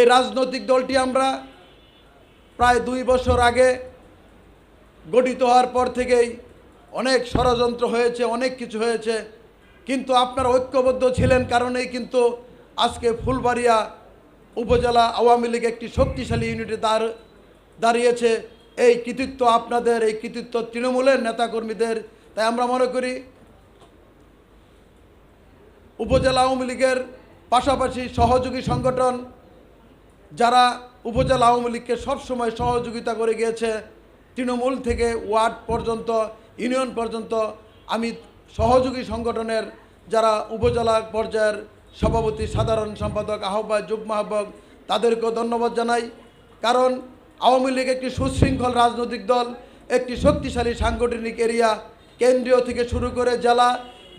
এই রাজনৈতিক দলটি আমরা প্রায় দুই বছর আগে গঠিত হওয়ার পর থেকেই অনেক ষড়যন্ত্র হয়েছে, অনেক কিছু হয়েছে। কিন্তু আপনারা ঐক্যবদ্ধ ছিলেন কারণেই কিন্তু আজকে ফুলবাড়িয়া উপজেলা আওয়ামী লীগ একটি শক্তিশালী ইউনিটে দাঁড়, দাঁড়িয়েছে। এই কৃতিত্ব আপনাদের, এই কৃতিত্ব তৃণমূলের নেতাকর্মীদের। তাই আমরা মনে করি উপজেলা আওয়ামী লীগের পাশাপাশি সহযোগী সংগঠন যারা উপজেলা আওয়ামী লীগকে সবসময় সহযোগিতা করে গিয়েছে, তৃণমূল থেকে ওয়ার্ড পর্যন্ত, ইউনিয়ন পর্যন্ত, আমি সহযোগী সংগঠনের যারা উপজেলা পর্যায়ের সভাপতি, সাধারণ সম্পাদক, আহ্বায়ক, যুগ্ম আহ্বায়ক, তাদেরকেও ধন্যবাদ জানাই। কারণ আওয়ামী লীগ একটি সুশৃঙ্খল রাজনৈতিক দল, একটি শক্তিশালী সাংগঠনিক এরিয়া, কেন্দ্রীয় থেকে শুরু করে জেলা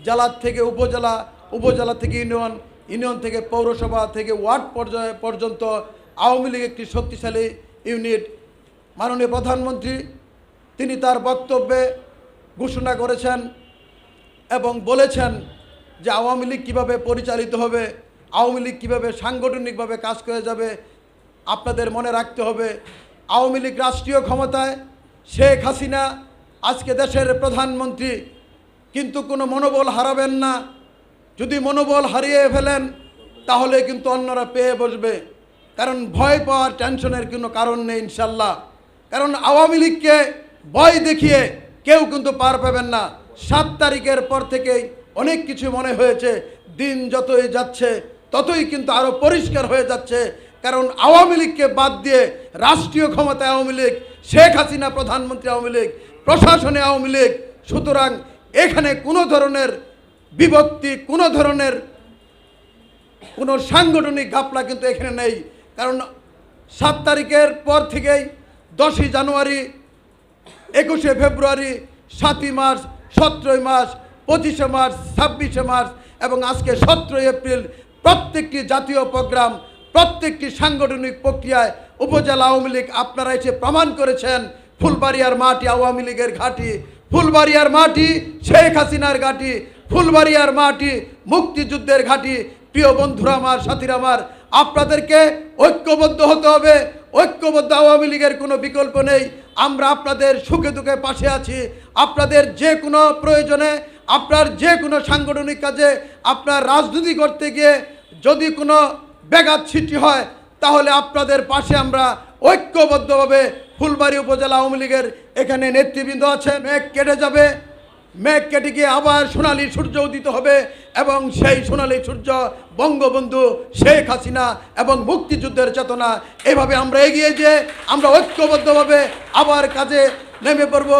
জেলার থেকে উপজেলা উপজেলা থেকে ইউনিয়ন ইউনিয়ন থেকে পৌরসভা থেকে ওয়ার্ড পর্যায়ে পর্যন্ত আওয়ামী লীগ একটি শক্তিশালী ইউনিট মাননীয় প্রধানমন্ত্রী, তিনি তার বক্তব্যে ঘোষণা করেছেন এবং বলেছেন যে আওয়ামী লীগ কীভাবে পরিচালিত হবে, আওয়ামী লীগ কীভাবে সাংগঠনিকভাবে কাজ করে যাবে, আপনাদের মনে রাখতে হবে, আওয়ামী লীগ রাষ্ট্রীয় ক্ষমতায় শেখ হাসিনা আজকে দেশের প্রধানমন্ত্রী, কিন্তু কোনো মনোবল হারাবেন না। যদি মনোবল হারিয়ে ফেলেন, তাহলে কিন্তু অন্যরা পেয়ে বসবে। কারণ ভয় পাওয়ার টেনশনের কোনো কারণ নেই ইনশাল্লাহ কারণ আওয়ামী লীগকে ভয় দেখিয়ে কেউ কিন্তু পার পাবেন না। সাত তারিখের পর থেকেই অনেক কিছু মনে হয়েছে, দিন যতই যাচ্ছে, ততই কিন্তু আরও পরিষ্কার হয়ে যাচ্ছে। কারণ আওয়ামী লীগকে বাদ দিয়ে রাষ্ট্রীয় ক্ষমতায় আওয়ামী লীগ, শেখ হাসিনা প্রধানমন্ত্রী আওয়ামী লীগ, প্রশাসনে আওয়ামী লীগ, সুতরাং এখানে কোনো ধরনের বিভক্তি, কোনো ধরনের কোনো সাংগঠনিক ঘাপলা কিন্তু এখানে নেই। কারণ সাত তারিখের পর থেকেই দশই জানুয়ারি, একুশে ফেব্রুয়ারি, সাতই মার্চ, সতেরোই মার্চ, পঁচিশে মার্চ, ছাব্বিশে মার্চ এবং আজকে সতেরোই এপ্রিল প্রত্যেকটি জাতীয় প্রোগ্রাম, প্রত্যেকটি সাংগঠনিক প্রক্রিয়ায় উপজেলা আওয়ামী লীগ আপনারা এসে প্রমাণ করেছেন, ফুলবাড়িয়ার মাটি আওয়ামী লীগের ঘাঁটি, ফুলবাড়িয়ার মাটি শেখ হাসিনার ঘাঁটি, ফুলবাড়িয়ার মাটি মুক্তিযুদ্ধের ঘাঁটি। প্রিয় বন্ধুরা আমার, সাথীরা আমার আপনাদেরকে ঐক্যবদ্ধ হতে হবে। ঐক্যবদ্ধ আওয়ামী লীগের কোনো বিকল্প নেই। আমরা আপনাদের সুখে দুঃখে পাশে আছি। আপনাদের যে কোনো প্রয়োজনে, আপনার যে কোনো সাংগঠনিক কাজে, আপনার রাজনীতি করতে গিয়ে যদি কোনো ব্যাঘাত সৃষ্টি হয়, তাহলে আপনাদের পাশে আমরা ঐক্যবদ্ধভাবে ফুলবাড়ি উপজেলা আওয়ামী লীগের এখানে নেতৃবৃন্দ আছে মেঘ কেটে যাবে। মেঘ কেটে গিয়ে আবার সোনালি সূর্য উদিত হবে এবং সেই সোনালি সূর্য বঙ্গবন্ধু শেখ হাসিনা এবং মুক্তিযুদ্ধের চেতনা। এভাবে আমরা এগিয়ে যে আমরা ঐক্যবদ্ধভাবে আবার কাজে নেমে পড়ব।